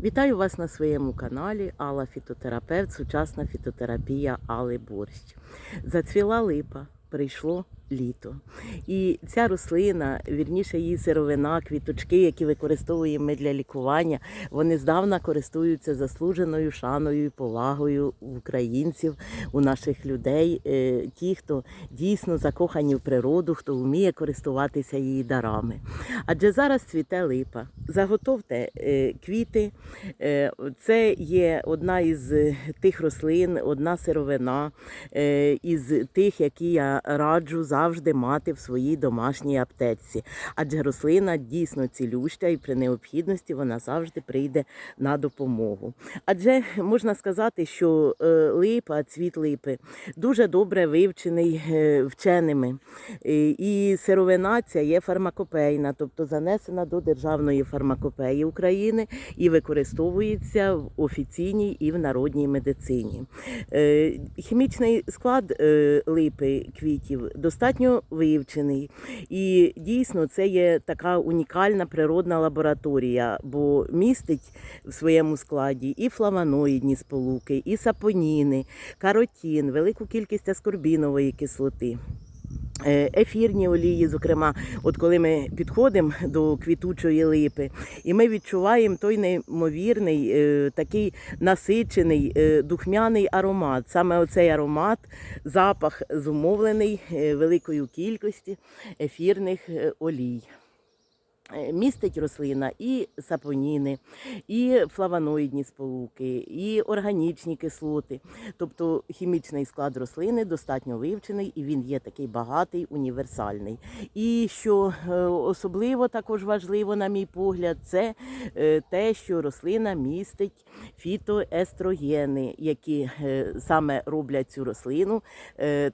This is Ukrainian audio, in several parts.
Вітаю вас на своєму каналі Алла Фітотерапевт, сучасна фітотерапія Алли Борщ. Зацвіла липа, прийшло літо. І ця рослина, вірніше її сировина, квіточки, які використовуємо ми для лікування, вони здавна користуються заслуженою шаною і повагою у українців, у наших людей, е, ті, хто дійсно закохані в природу, хто вміє користуватися її дарами. Адже зараз цвіте липа. Заготовте е, квіти. Е, Це є одна із тих рослин, одна сировина із тих, які я раджу завжди мати в своїй домашній аптеці. Адже рослина дійсно цілюща і при необхідності вона завжди прийде на допомогу. Адже можна сказати, що е, липа, цвіт липи дуже добре вивчений е, вченими. І сировина ця є фармакопейна, тобто занесена до Державної фармакопеї України і використовується в офіційній і в народній медицині. Е, Хімічний склад липи квітів достатньо вивчений. І дійсно це є така унікальна природна лабораторія, бо містить в своєму складі і флавоноїдні сполуки, і сапоніни, каротін, велику кількість аскорбінової кислоти. Е, Ефірні олії, зокрема, от коли ми підходимо до квітучої липи, і ми відчуваємо той неймовірний, е, такий насичений, е, духмяний аромат. Саме оцей аромат, запах зумовлений великою кількості ефірних олій. Е, Містить рослина і сапоніни, і флавоноїдні сполуки, і органічні кислоти. Тобто хімічний склад рослини достатньо вивчений і він є такий багатий, універсальний. І що е, особливо також важливо, на мій погляд, це е, те, що рослина містить фітоестрогени, які саме роблять цю рослину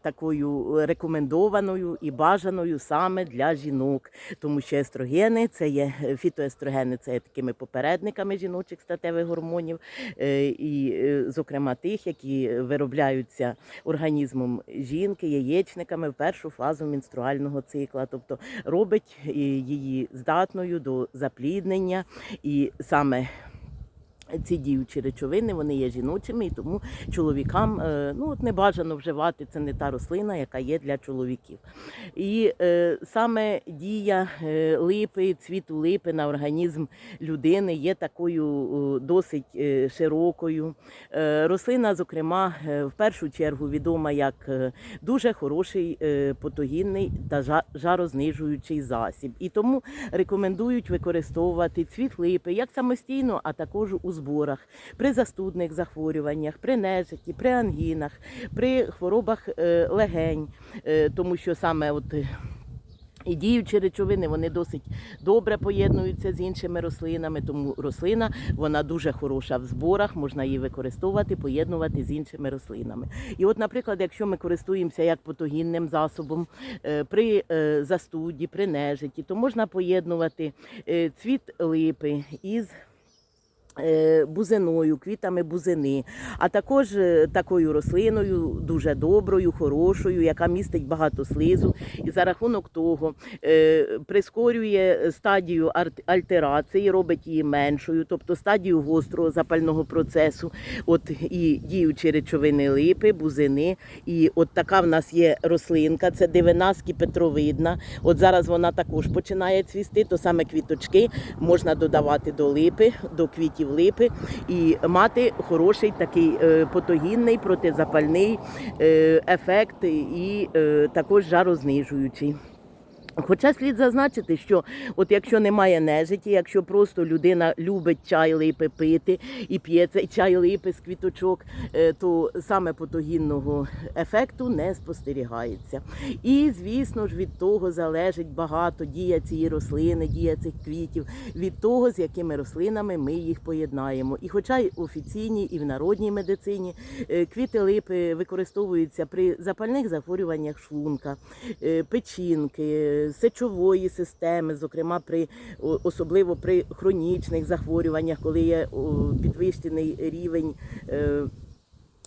такою рекомендованою і бажаною саме для жінок, тому що естрогени це є фітоестрогени, це є такими попередниками жіночих статевих гормонів, е, і, е, зокрема, тих, які виробляються організмом жінки, яєчниками в першу фазу менструального цикла, тобто робить е, її здатною до запліднення і саме. Ці діючі речовини вони є жіночими, і тому чоловікам е, ну от не бажано вживати. Це не та рослина, яка є для чоловіків. І е, саме дія е, липи, цвіту липи на організм людини є такою досить е, широкою. Рослина, зокрема, в першу чергу відома як дуже хороший потогінний та жарознижуючий засіб. І тому рекомендують використовувати цвіт липи як самостійно, а також у зборах при застудних захворюваннях, при нежиті, при ангінах, при хворобах е, легень, Е, тому що саме от. е, і діючі речовини вони досить добре поєднуються з іншими рослинами, тому рослина вона дуже хороша в зборах, можна її використовувати, поєднувати з іншими рослинами. І от, наприклад, якщо ми користуємося як потогінним засобом при застуді, при нежиті, то можна поєднувати цвіт липи із бузиною, квітами бузини, а також е, такою рослиною, дуже доброю, хорошою, яка містить багато слизу, і за рахунок того е, прискорює стадію альтерації, робить її меншою, тобто стадію гострого запального процесу. От і діючі речовини липи, бузини. І от така в нас є рослинка, це дивина скіпетровидна. От зараз вона також починає цвісти, то саме квіточки можна додавати до липи, до квітів липи і мати хороший такий е, потогінний, протизапальний е, ефект і е, також жарознижуючий. Хоча слід зазначити, що от якщо немає нежиті, якщо просто людина любить чай липи пити і п'є цей чай липи з квіточок, е, то саме потогінного ефекту не спостерігається. І звісно ж від того залежить багато дія цієї рослини, дія цих квітів, від того, з якими рослинами ми їх поєднаємо. І хоча й офіційній і в народній медицині е, квіти липи використовуються при запальних захворюваннях шлунка, е, печінки, сечової системи, зокрема при особливо при хронічних захворюваннях, коли є підвищений рівень. е,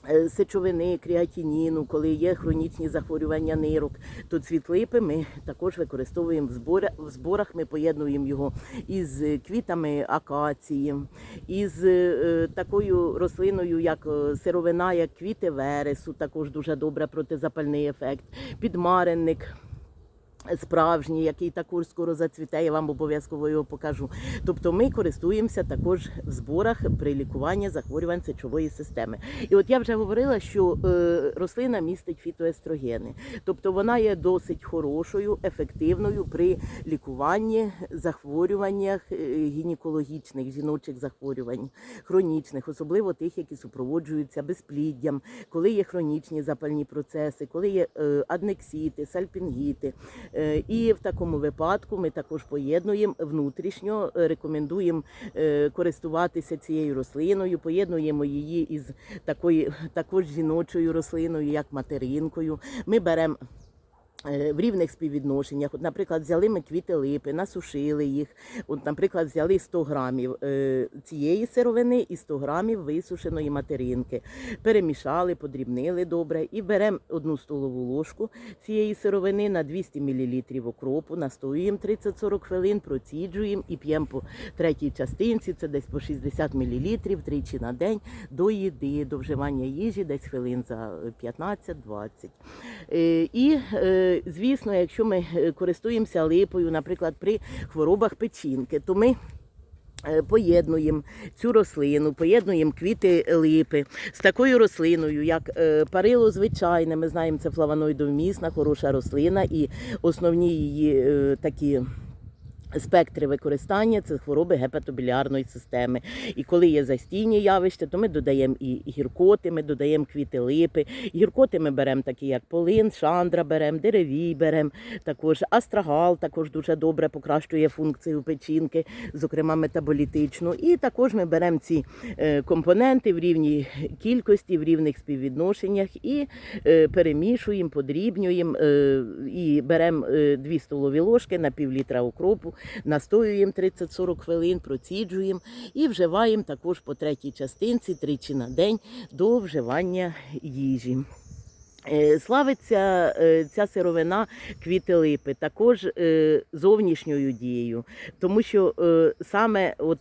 е, Сечовини, креатиніну, коли є хронічні захворювання нирок, то цвіт липи ми також використовуємо в зборах. В зборах ми поєднуємо його із квітами акації, із е, такою рослиною, як сировина, як квіти вересу, також дуже добре протизапальний ефект, підмаренник. Справжній, який також скоро зацвіте, я вам обов'язково його покажу. Тобто ми користуємося також в зборах при лікуванні захворювань сечової системи. І от я вже говорила, що е, рослина містить фітоестрогени, тобто вона є досить хорошою, ефективною при лікуванні захворюваннях е, гінекологічних, жіночих захворювань, хронічних, особливо тих, які супроводжуються безпліддям, коли є хронічні запальні процеси, коли є е, аднексіти, сальпінгіти. Е, І в такому випадку ми також поєднуємо внутрішньо, е, рекомендуємо е, користуватися цією рослиною, поєднуємо її із такою також жіночою рослиною, як материнкою. Ми беремо. Е, В рівних співвідношеннях, от, наприклад, взяли ми квіти липи, насушили їх. От, наприклад, взяли 100 грамів е, цієї сировини і 100 грамів висушеної материнки. Перемішали, подрібнили добре і беремо одну столову ложку цієї сировини на 200 мл окропу, настоюємо 30-40 хвилин, проціджуємо і п'ємо по третій частинці, це десь по 60 мл тричі на день до їди, до вживання їжі, десь хвилин за 15-20. Е, І, звісно, якщо ми е, користуємося липою, наприклад, при хворобах печінки, то ми е, Поєднуємо цю рослину, поєднуємо квіти липи з такою рослиною, як е, парило звичайне. Ми знаємо, це флавоноїдовмісна, хороша рослина, і основні її такі. Спектри використання це хвороби гепатобілярної системи. І коли є застійні явища, то ми додаємо і гіркоти, ми додаємо квіти липи. Гіркоти ми беремо такі, як полин, шандра беремо, деревій беремо, також астрагал також дуже добре покращує функцію печінки, зокрема метаболітичну. І також ми беремо ці е, компоненти в рівній кількості, в рівних співвідношеннях і е, перемішуємо, подрібнюємо е, і беремо 2 столові ложки на пів літра укропу, настоюємо 30-40 хвилин, проціджуємо і вживаємо також по третій частинці тричі на день до вживання їжі. Е, Славиться е, ця сировина квіти липи також е, зовнішньою дією, тому що саме от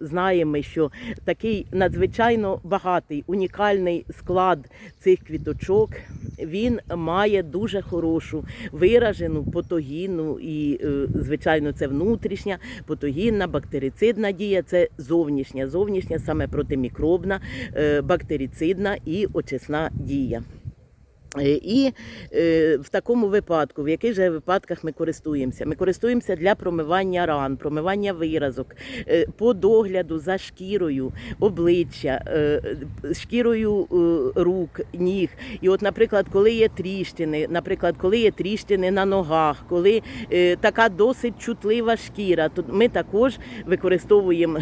знаємо, що такий надзвичайно багатий унікальний склад цих квіточок він має дуже хорошу виражену патогінну і, звичайно, це внутрішня патогінна бактерицидна дія, це зовнішня, зовнішня саме протимікробна, бактерицидна і очисна дія. Е, І е, в такому випадку, в яких же випадках ми користуємося? Ми користуємося для промивання ран, промивання виразок, е, по догляду за шкірою, обличчя, шкірою рук, ніг. І от, наприклад, коли є тріщини, наприклад, коли є тріщини на ногах, коли така досить чутлива шкіра, то ми також використовуємо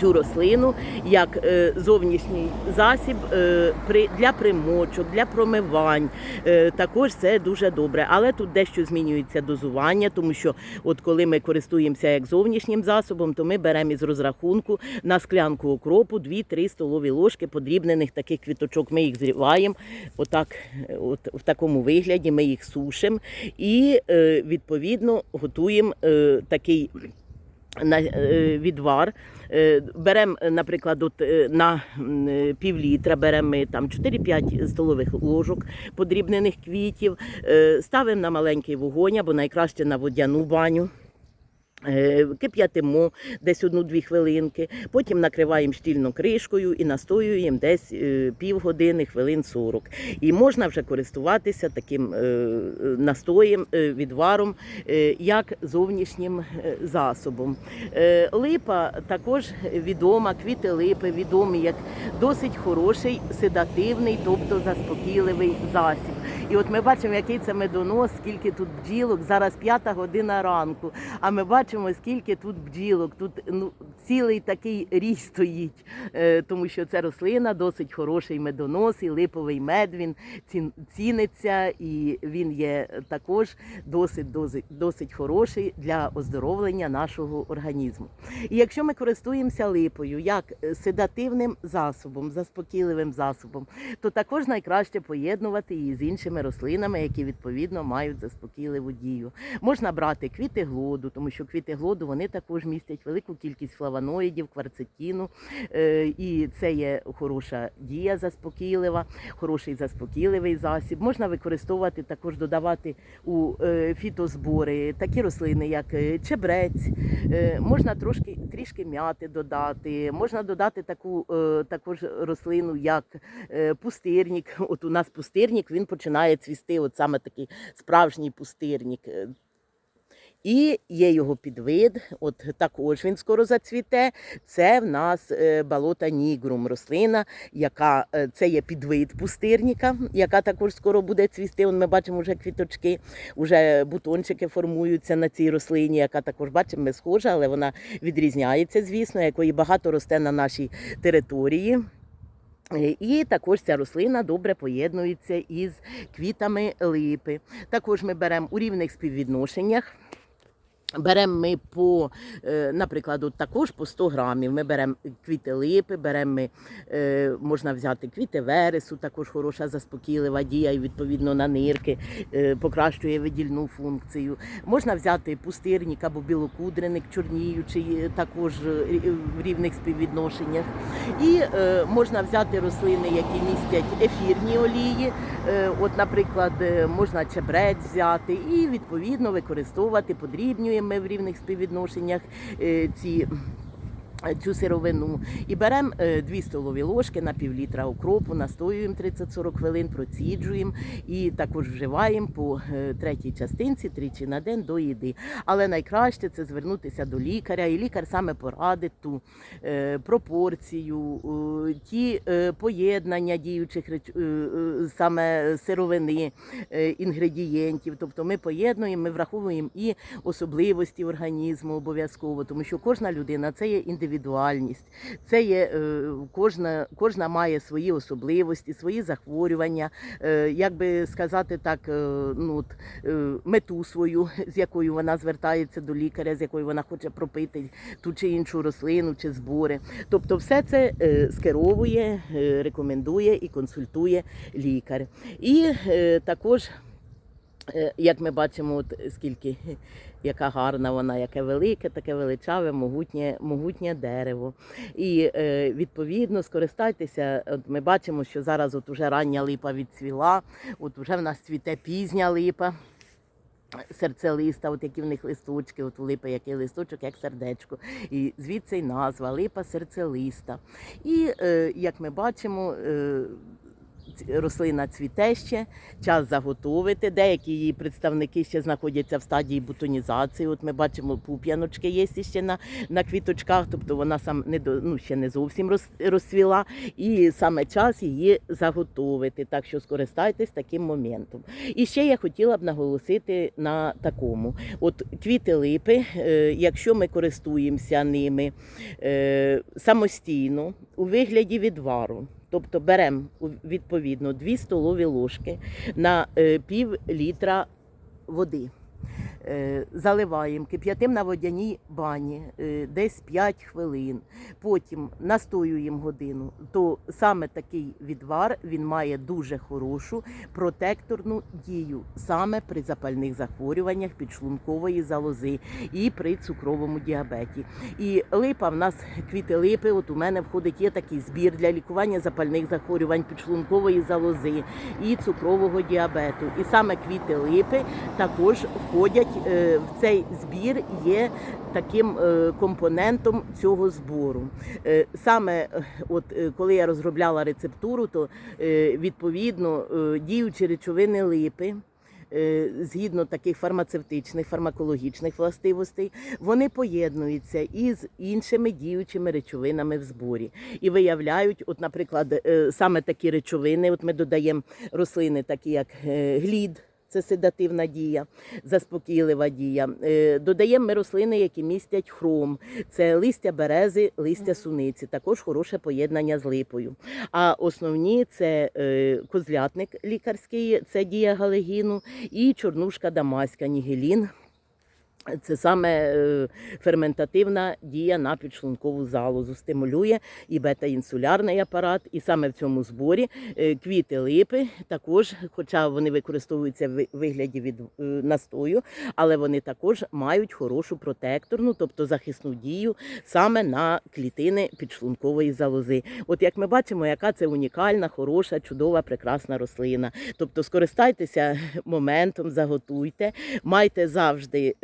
цю рослину як е, зовнішній засіб е, при, для примочок, для промивань. Е, також це дуже добре. Але тут дещо змінюється дозування, тому що от коли ми користуємося як зовнішнім засобом, то ми беремо із розрахунку на склянку окропу 2-3 столові ложки подрібнених таких квіточок. Ми їх зриваємо отак, от в такому вигляді. Ми їх сушимо і відповідно готуємо такий на е, відвар. Е, Беремо, наприклад, от, е, на м, е, пів літра беремо ми там 4-5 столових ложок подрібнених квітів, е, ставимо на маленький вогонь або найкраще на водяну баню. Е, Кип'ятимо десь одну-дві хвилинки, потім накриваємо щільно кришкою і настоюємо десь е, півгодини, хвилин 40. І можна вже користуватися таким е, настоєм, відваром, як зовнішнім засобом. Липа також відома, квіти липи відомі як досить хороший седативний, тобто заспокійливий засіб. І от ми бачимо, який це медонос, скільки тут бджілок. Зараз п'ята година ранку. А ми бачимо, бачимо, скільки тут бджілок, тут ну, цілий такий рій стоїть, е, тому що це рослина досить хороший медонос, і липовий мед він цін- ціниться, і він є також досить, досить, досить хороший для оздоровлення нашого організму. І якщо ми користуємося липою як е, седативним засобом, заспокійливим засобом, то також найкраще поєднувати її з іншими рослинами, які відповідно мають заспокійливу дію. Можна брати квіти глоду, тому що квіти глоду вони також містять велику кількість флавоноїдів, кварцетіну, е, і це є хороша дія заспокійлива, хороший заспокійливий засіб. Можна використовувати також додавати у е, фітозбори такі рослини, як е, чебрець, можна трошки трішки м'яти додати, можна додати таку також рослину, як пустирник. От у нас пустирник він починає цвісти, от саме такий справжній пустирник. І є його підвид, от також він скоро зацвіте. Це в нас е, болота нігрум, рослина, яка е, це є підвид пустирника, яка також скоро буде цвісти. Он ми бачимо вже квіточки, вже бутончики формуються на цій рослині, яка також бачимо, ми схожа, але вона відрізняється, звісно, якої багато росте на нашій території. Е, І також ця рослина добре поєднується із квітами липи. Також ми беремо у рівних співвідношеннях. Беремо ми по, е, наприклад, от також по 100 грамів. Ми беремо квіти липи, беремо ми, е, можна взяти квіти вересу, також хороша заспокійлива дія і відповідно на нирки, е, покращує видільну функцію. Можна взяти пустирник або білокудреник, чорніючий, також в рівних співвідношеннях. І можна взяти рослини, які містять ефірні олії. От, наприклад, можна чебрець взяти і відповідно використовувати, подрібнюємо ми в рівних співвідношеннях е, ці. Цю сировину і беремо 2 столові ложки на пів літра укропу, настоюємо 30-40 хвилин, проціджуємо і також вживаємо по е, третій частинці тричі на день до їди. Але найкраще це звернутися до лікаря, і лікар саме порадить ту е, пропорцію, е, ті е, поєднання діючих е, е, саме сировини, е, інгредієнтів. Тобто ми поєднуємо, ми враховуємо і особливості організму обов'язково, тому що кожна людина це є індивідуальність, це є е, кожна, кожна має свої особливості, свої захворювання, е, як би сказати так, е, ну от, мету свою, з якою вона звертається до лікаря, з якою вона хоче пропити ту чи іншу рослину чи збори. Тобто, все це скеровує, рекомендує і консультує лікар. І також. Як ми бачимо, от скільки яка гарна вона, яке велике, таке величаве, могутнє, могутнє дерево. І е, відповідно скористайтеся. От ми бачимо, що зараз от уже рання липа відцвіла, от вже в нас цвіте пізня липа. Серцелиста, от які в них листочки, от у липи який листочок, як сердечко. І звідси й назва липа серцелиста. І е, як ми бачимо, е, рослина цвіте ще, час заготовити. Деякі її представники ще знаходяться в стадії бутонізації. От ми бачимо, пуп'яночки є ще на, на квіточках, тобто вона сам не до, ну, ще не зовсім роз, розцвіла. І саме час її заготовити. Так що скористайтесь таким моментом. І ще я хотіла б наголосити на такому: от квіти липи, е, якщо ми користуємося ними е, самостійно у вигляді відвару. Тобто беремо відповідно 2 столові ложки на е, пів літра води. Е, Заливаємо, кип'ятимо на водяній бані е, десь 5 хвилин. Потім настоюємо годину. То саме такий відвар він має дуже хорошу протекторну дію саме при запальних захворюваннях підшлункової залози і при цукровому діабеті. І липа в нас квіти липи. От у мене входить є такий збір для лікування запальних захворювань підшлункової залози і цукрового діабету. І саме квіти липи також входять цей збір. Є таким е, компонентом цього збору. Е, Саме е, от е, коли я розробляла рецептуру, то е, відповідно е, діючі речовини липи. е, Згідно таких фармацевтичних, фармакологічних властивостей, вони поєднуються із іншими діючими речовинами в зборі і виявляють, от, наприклад, е, саме такі речовини. От ми додаємо рослини, такі як е, глід, це седативна дія, заспокійлива дія. Е, Додаємо ми рослини, які містять хром. Це листя берези, листя суниці, також хороше поєднання з липою. А основні це е, козлятник лікарський, це дія галегіну, і чорнушка дамаська, нігелін. Це саме е, ферментативна дія на підшлункову залозу, стимулює і бета-інсулярний апарат, і саме в цьому зборі е, квіти липи також, хоча вони використовуються в вигляді від е, настою, але вони також мають хорошу протекторну, тобто захисну дію саме на клітини підшлункової залози. От як ми бачимо, яка це унікальна, хороша, чудова, прекрасна рослина. Тобто скористайтеся моментом, заготуйте, майте завжди.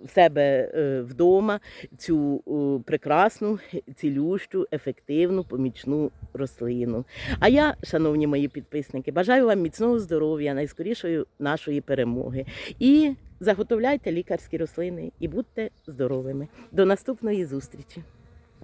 В себе е, вдома цю е, прекрасну, цілющу, ефективну, помічну рослину. А я, шановні мої підписники, бажаю вам міцного здоров'я, найскорішої нашої перемоги. І заготовляйте лікарські рослини і будьте здоровими. До наступної зустрічі!